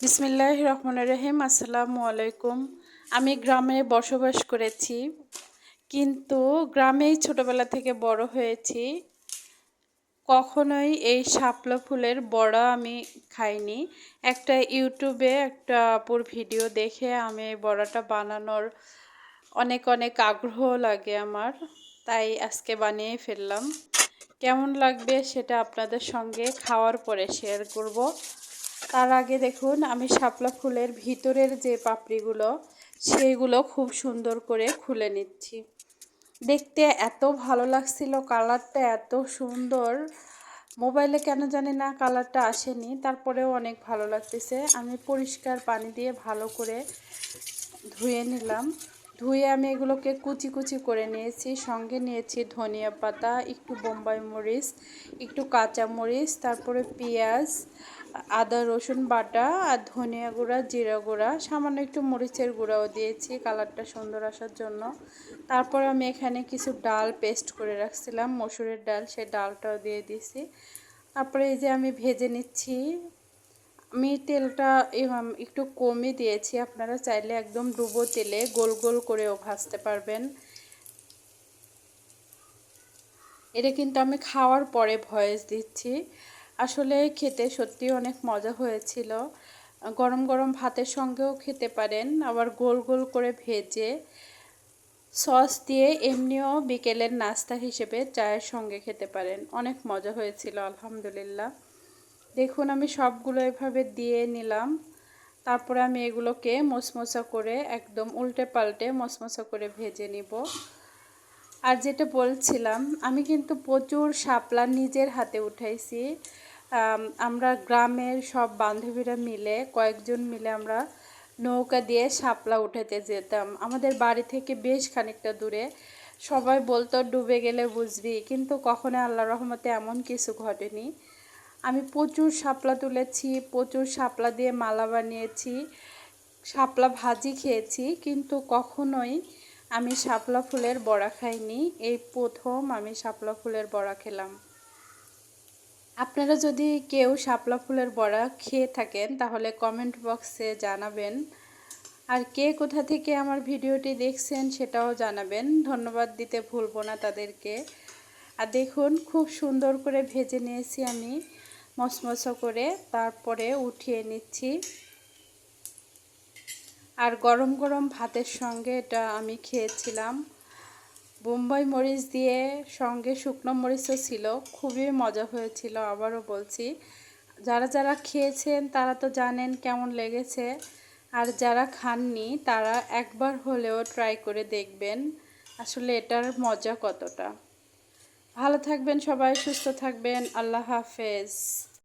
বিসমিল্লাহ রহমান রহিম, আসসালামু আলাইকুম। আমি গ্রামে বসবাস করেছি, কিন্তু গ্রামেই ছোটবেলা থেকে বড় হয়েছি। কখনোই এই শাপলা ফুলের বড়া আমি খাইনি। একটা ইউটিউবে একটা আপুর ভিডিও দেখে আমি এই বড়াটা বানানোর অনেক অনেক আগ্রহ লাগে আমার, তাই আজকে বানিয়ে ফেললাম। কেমন লাগবে সেটা আপনাদের সঙ্গে খাওয়ার পরে শেয়ার করব। তার আগে দেখুন, আমি শাপলা ফুলের ভিতরের যে পাপড়িগুলো, সেইগুলো খুব সুন্দর করে খুলে নিচ্ছি। দেখতে এত ভালো লাগছিল, কালারটা এত সুন্দর। মোবাইলে কেন জানি না কালারটা আসেনি, তারপরেও অনেক ভালো লাগতেছে। আমি পরিষ্কার পানি দিয়ে ভালো করে ধুয়ে নিলাম। ধুয়ে আমি এগুলোকে কুচি কুচি করে নিয়েছি। সঙ্গে নিয়েছি ধনিয়া পাতা, একটু বোম্বাই মরিচ, একটু কাঁচা মরিচ, তারপরে পেঁয়াজ আদা, রসুন বাটা আর ধনিয়া গুঁড়া, জিরা গুঁড়া, সামান্য একটু মরিচের গুঁড়াও দিয়েছি কালারটা সুন্দর আসার জন্য। তারপর আমি এখানে কিছু ডাল পেস্ট করে রাখছিলাম, মসুরের ডাল, সেই ডালটাও দিয়ে দিয়েছি। তারপরে এই যে আমি ভেজে নিচ্ছি, আমি তেলটা একটু কমই দিয়েছি, আপনারা চাইলে একদম ডুবো তেলে গোল গোল করেও ভাজতে পারবেন। এটা কিন্তু আমি খাওয়ার পরে ভয়েস দিচ্ছি। আসলে খেতে সত্যি অনেক মজা হয়েছিল। গরম গরম ভাতের সঙ্গেও খেতে পারেন, আবার গোল গোল করে ভেজে সস দিয়ে এমনিও বিকেলের নাস্তা হিসেবে চায়ের সঙ্গে খেতে পারেন। অনেক মজা হয়েছিল, আলহামদুলিল্লাহ। দেখুন, আমি সবগুলো এভাবে দিয়ে নিলাম। তারপরে আমি এগুলোকে মশমশা করে একদম উল্টে পাল্টে মশমশা করে ভেজে নিব। আর যেটা বলছিলাম, আমি কিন্তু প্রচুর শাপলা নিজের হাতে উঠাইছি। আমরা গ্রামের সব বান্ধবীরা মিলে, কয়েকজন মিলে আমরা নৌকা দিয়ে শাপলা উঠাতে যেতাম। আমাদের বাড়ি থেকে বেশ খানিকটা দূরে। সবাই বলতো, ডুবে গেলে বুঝবি। কিন্তু কখনো আল্লাহ রহমতে এমন কিছু ঘটেনি। আমি প্রচুর শাপলা তুলেছি, প্রচুর শাপলা দিয়ে মালা বানিয়েছি, শাপলা ভাজি খেয়েছি, কিন্তু কখনোই আমি শাপলা ফুলের বড়া খাইনি। এই প্রথম আমি শাপলা ফুলের বড়া খেলাম। আপনারা যদি কেউ শাপলা ফুলের বড়া খেয়ে থাকেন, তাহলে কমেন্ট বক্সে জানাবেন। আর কে কোথা থেকে আমার ভিডিওটি দেখছেন সেটাও জানাবেন। ধন্যবাদ দিতে ভুলবো না তাদেরকে। আর দেখুন, খুব সুন্দর করে ভেজে নিয়েছি আমি, মশমশ করে। তারপরে উঠিয়ে নিচ্ছি। আর গরম গরম ভাতের সঙ্গে এটা আমি খেয়েছিলাম। বোম্বাই মরিচ দিয়ে সঙ্গে শুকনো মরিচও ছিল, খুবই মজা হয়েছিল, আবারও বলছি। যারা যারা খেয়েছেন তারা তো জানেন কেমন লেগেছে, আর যারা খাননি তারা একবার হলেও ট্রাই করে দেখবেন, আসলে এটার মজা কতটা। ভালো থাকবেন সবাই, সুস্থ থাকবেন, আল্লাহ হাফেজ।